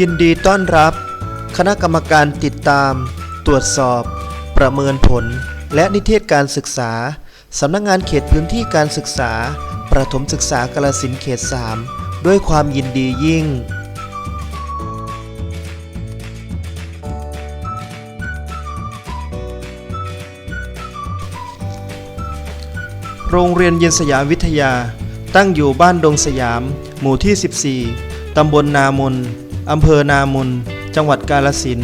ยินดีต้อนรับ คณะกรรมการติดตาม ตรวจสอบ ประเมินผล และนิเทศการศึกษา สำนักงงานเขตพื้นที่การศึกษา ประถมศึกษากาลสินเขต 3 ด้วยความยินดียิ่งโรงเรียนเย็นสยามวิทยา ตั้งอยู่บ้านดงสยาม หมู่ที่ 14 ตำบลนามน อำเภอนามุน จังหวัดกาลสิน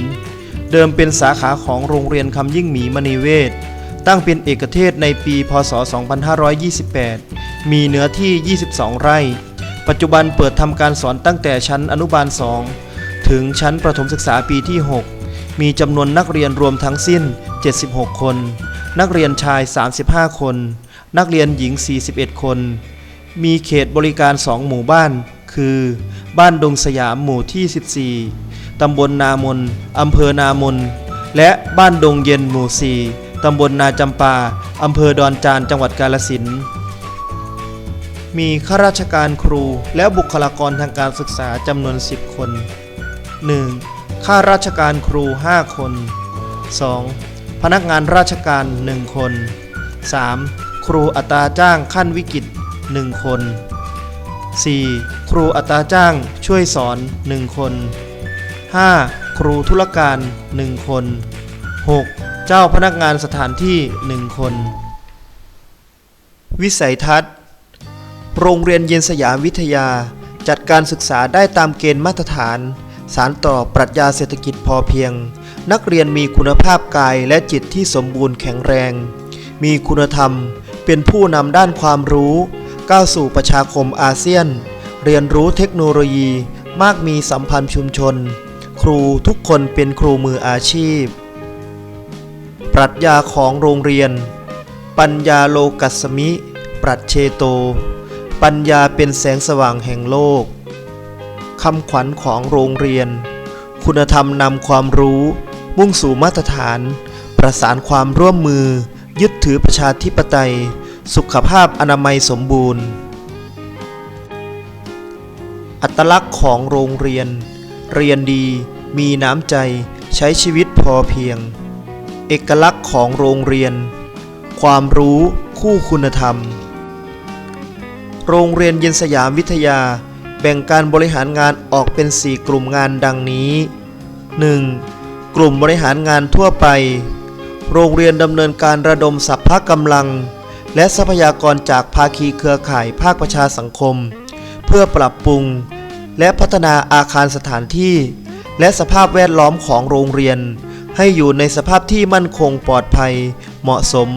เดิมเป็นสาขาของโรงเรียนคำยิ่งหมีมณีเวศตั้งเป็นเอกเทศในปี พศ 2528 มีเนื้อที่ 22 ไร่ ปัจจุบันเปิดทำการสอนตั้งแต่ชั้นอนุบาล 2 ถึงชั้นประถมศึกษาปีที่ 6 มีจำนวนนักเรียนรวมทั้งสิ้น 76 คน นักเรียนชาย 35 คน นักเรียนหญิง 41 คน มีเขตบริการ 2 หมู่บ้าน คือ บ้านดงสยามหมู่ที่ 14 ตำบลนามน อำเภอนามน และบ้านดงเย็นหมู่ 4 ตำบลนาจำปา อำเภอดอนจาน จังหวัดกาลสิน มีข้าราชการครูและบุคลากรทางการศึกษาจำนวน 10 คน 1. ข้าราชการครู 5 คน 2. พนักงานราชการ 1 คน 3. ครูอัตราจ้างขั้นวิกฤต 1 คน 4. ครูอัตราจ้างช่วยสอน 1 คน 5. ครูธุรการ 1 คน 6. เจ้าพนักงานสถานที่ 1 คน วิสัยทัศน์ โรงเรียนเย็นสยามวิทยา จัดการศึกษาได้ตามเกณฑ์มาตรฐาน สารต่อปรัชญาเศรษฐกิจพอเพียง นักเรียนมีคุณภาพกายและจิตที่สมบูรณ์แข็งแรง มีคุณธรรม เป็นผู้นำด้านความรู้ ก้าวสู่ประชาคมอาเซียน เรียนรู้เทคโนโลยี มากมีสัมพันธ์ชุมชน ครูทุกคนเป็นครูมืออาชีพ ปรัชญาของโรงเรียน ปัญญาโลกัสสมิ ปรัชเชโต ปัญญาเป็นแสงสว่างแห่งโลกคำขวัญของโรงเรียน คุณธรรมนำความรู้ มุ่งสู่มาตรฐาน ประสานความร่วมมือ ยึดถือประชาธิปไตย สุขภาพอนามัยสมบูรณ์ อัตลักษณ์ของโรงเรียน เรียนดีมีน้ำใจใช้ชีวิตพอเพียง เอกลักษณ์ของโรงเรียน ความรู้คู่คุณธรรม โรงเรียนเย็นสยามวิทยา แบ่งการบริหารงานออกเป็น 4 กลุ่มงานดังนี้ 1. กลุ่มบริหารงานทั่วไป โรงเรียนดำเนินการระดมสัพพะกำลัง และทรัพยากรจากภาคีเครือข่ายภาคประชาสังคม เพื่อปรับปรุง และพัฒนาอาคารสถานที่ และสภาพแวดล้อมของโรงเรียน ให้อยู่ในสภาพที่มั่นคงปลอดภัย เหมาะสม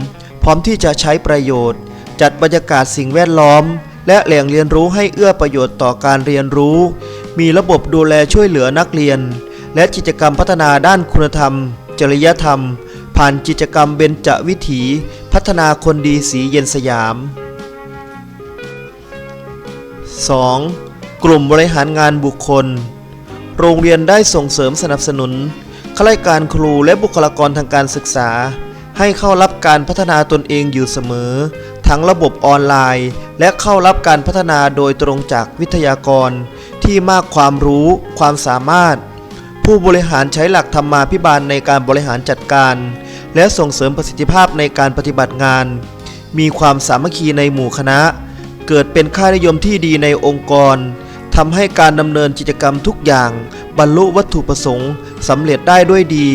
พร้อมที่จะใช้ประโยชน์ จัดบรรยากาศสิ่งแวดล้อม และแหล่งเรียนรู้ให้เอื้อประโยชน์ต่อการเรียนรู้ มีระบบดูแลช่วยเหลือนักเรียน และกิจกรรมพัฒนาด้านคุณธรรม จริยธรรม ผ่านกิจกรรมเบญจวิถี พัฒนาคนดีสีเย็นสยาม 2. กลุ่มบริหารงานบุคคล โรงเรียนได้ส่งเสริมสนับสนุนข้าราชการครูและบุคลากรทางการศึกษา ให้เข้ารับการพัฒนาตนเองอยู่เสมอ ทั้งระบบออนไลน์ และเข้ารับการพัฒนาโดยตรงจากวิทยากร ที่มากความรู้ ความสามารถ ผู้บริหารใช้หลักธรรมาภิบาลในการบริหารจัดการ และส่งเสริมประสิทธิภาพในการปฏิบัติงาน มีความสามัคคีในหมู่คณะ เกิดเป็นค่านิยมที่ดีในองค์กรทำให้การดำเนินกิจกรรมทุกอย่าง บรรลุวัตถุประสงค์สำเร็จได้ด้วยดี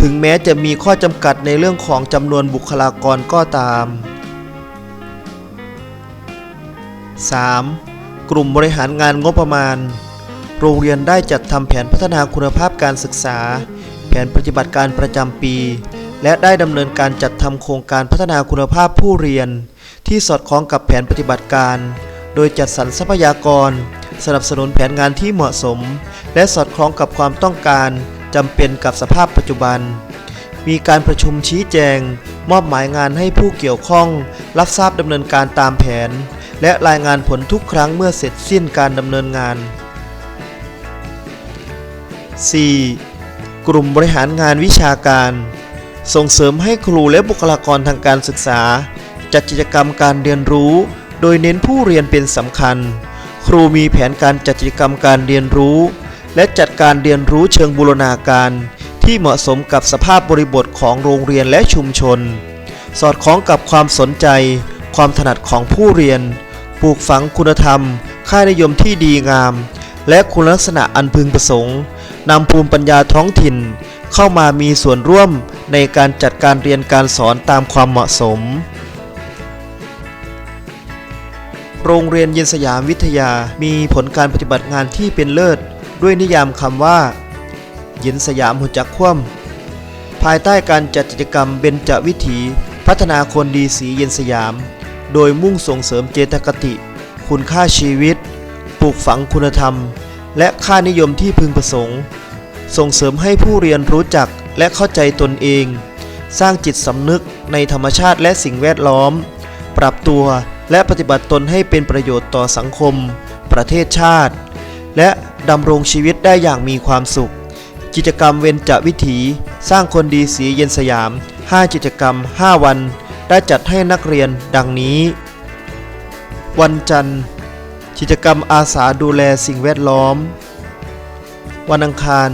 ถึงแม้จะมีข้อจำกัดในเรื่องของจำนวนบุคลากรก็ตาม 3. กลุ่มบริหารงานงบประมาณ โรงเรียนได้จัดทำแผนพัฒนาคุณภาพการศึกษา แผนปฏิบัติการประจำปี และได้ดำเนินการจัดทำโครงการพัฒนาคุณภาพผู้เรียน ที่สอดคล้องกับแผนปฏิบัติการ โดยจัดสรรทรัพยากร สนับสนุนแผนงานที่เหมาะสม และสอดคล้องกับความต้องการจำเป็นกับสภาพปัจจุบัน มีการประชุมชี้แจง มอบหมายงานให้ผู้เกี่ยวข้อง รับทราบดำเนินการตามแผน และรายงานผลทุกครั้งเมื่อเสร็จสิ้นการดำเนินงาน 4. กลุ่มบริหารงานวิชาการ ส่งเสริมให้ครูและบุคลากรทางการศึกษา จัดกิจกรรมการเรียนรู้ โดยเน้นผู้เรียนเป็นสำคัญ ครูมีแผนการจัดกิจกรรมการเรียนรู้ และจัดการเรียนรู้เชิงบูรณาการ ที่เหมาะสมกับสภาพบริบทของโรงเรียนและชุมชน สอดคล้องกับความสนใจ ความถนัดของผู้เรียน ปลูกฝังคุณธรรม ค่านิยมที่ดีงาม และคุณลักษณะอันพึงประสงค์นำภูมิปัญญาท้องถิ่น เข้ามามีส่วนร่วมในการจัดการเรียนการสอนตามความเหมาะสม โรงเรียนเย็นสยามวิทยามีผลการปฏิบัติงานที่เป็นเลิศ ด้วยนิยามคำว่า เย็นสยามหัวจักคว่ำภายใต้การจัดกิจกรรมเบญจวิถี พัฒนาคนดีสีเย็นสยาม โดยมุ่งส่งเสริมเจตคติ คุณค่าชีวิต ปลูกฝังคุณธรรม และค่านิยมที่พึงประสงค์ ส่งเสริมให้ผู้เรียนรู้จักและเข้าใจตนเอง สร้างจิตสำนึกในธรรมชาติและสิ่งแวดล้อม ปรับตัวและปฏิบัติตนให้เป็นประโยชน์ต่อสังคม ประเทศชาติ และดำรงชีวิตได้อย่างมีความสุข กิจกรรมเวนจะวิถี สร้างคนดีสีเย็นสยาม 5 กิจกรรม 5 วัน ได้จัดให้นักเรียนดังนี้ วันจันทร์ กิจกรรมอาสาดูแลสิ่งแวดล้อม วันอังคาร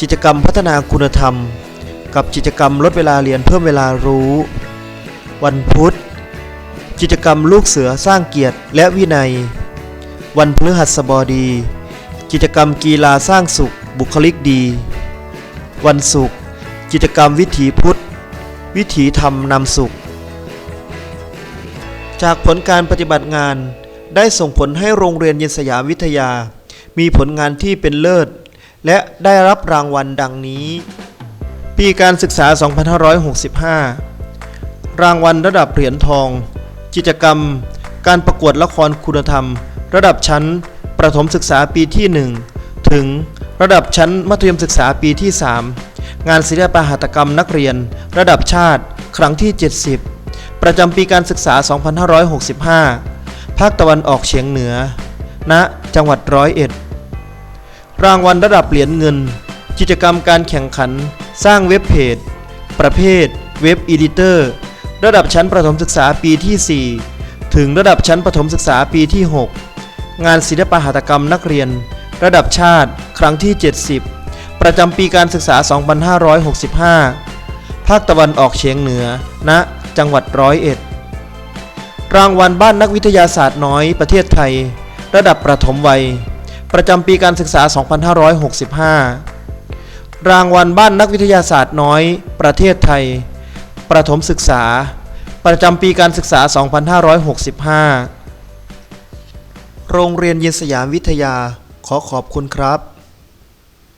กิจกรรมพัฒนาคุณธรรม กับกิจกรรมลดเวลาเรียนเพิ่มเวลารู้ วันพุธ กิจกรรมลูกเสือสร้างเกียรติและวินัย วันพฤหัสบดี กิจกรรมกีฬาสร้างสุขบุคลิกดี วันศุกร์กิจกรรมวิถีพุทธ วิถีธรรมนำสุข จากผลการปฏิบัติงานได้ส่งผลให้โรงเรียนเย็นสยามวิทยา มีผลงานที่เป็นเลิศ และได้รับรางวัลดังนี้ ปีการศึกษา 2565 รางวัลระดับเหรียญทอง กิจกรรม การประกวดละครคุณธรรม ระดับชั้น ประถมศึกษาปีที่ 1 ถึงระดับชั้นมัธยมศึกษาปีที่ 3 งานศิลปหัตถกรรมนักเรียน ระดับชาติ ครั้งที่ 70 ประจำปีการศึกษา 2565 ภาคตะวันออกเฉียงเหนือ ณ จังหวัดร้อยเอ็ด รางวัลระดับเหรียญเงิน กิจกรรมการแข่งขัน สร้างเว็บเพจ ประเภท เว็บอีดิเตอร์ ระดับชั้นประถมศึกษาปีที่ 4 ถึงระดับชั้นประถมศึกษาปีที่ 6 งานศิลปหัตถกรรมนักเรียน ระดับชาติ ครั้งที่ 70 ประจำปีการศึกษา 2565 ภาคตะวันออกเฉียงเหนือ ณ จังหวัดร้อยเอ็ด รางวัลบ้านนักวิทยาศาสตร์น้อยประเทศไทย ระดับประถมวัย ประจำปีการศึกษา 2565 รางวัลบ้านนักวิทยาศาสตร์น้อย ประเทศไทย ประถมศึกษา ประจำปีการศึกษา 2565 โรงเรียนเย็นสยามวิทยาขอขอบคุณครับ